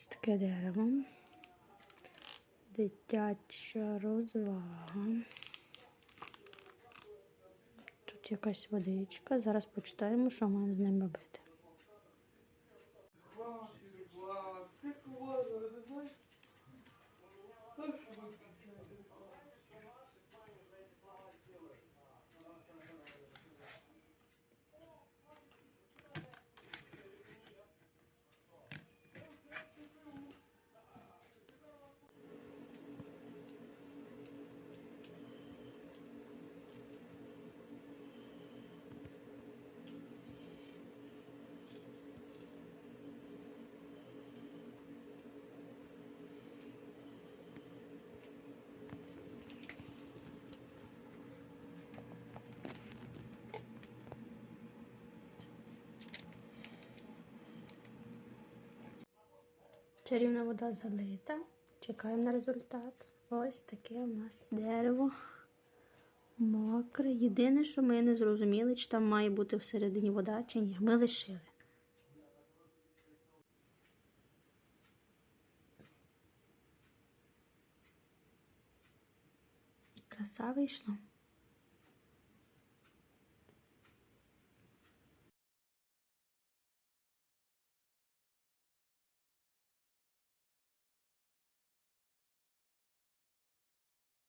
Ось таке дерево. Дитяча розвага. Тут якась водичка. Зараз почитаємо, що маємо з ним робити. Чарівна вода залита. Чекаємо на результат. Ось таке у нас дерево. Мокре. Єдине, що ми не зрозуміли, чи там має бути всередині вода, чи ні. Ми лишили. Краса вийшла.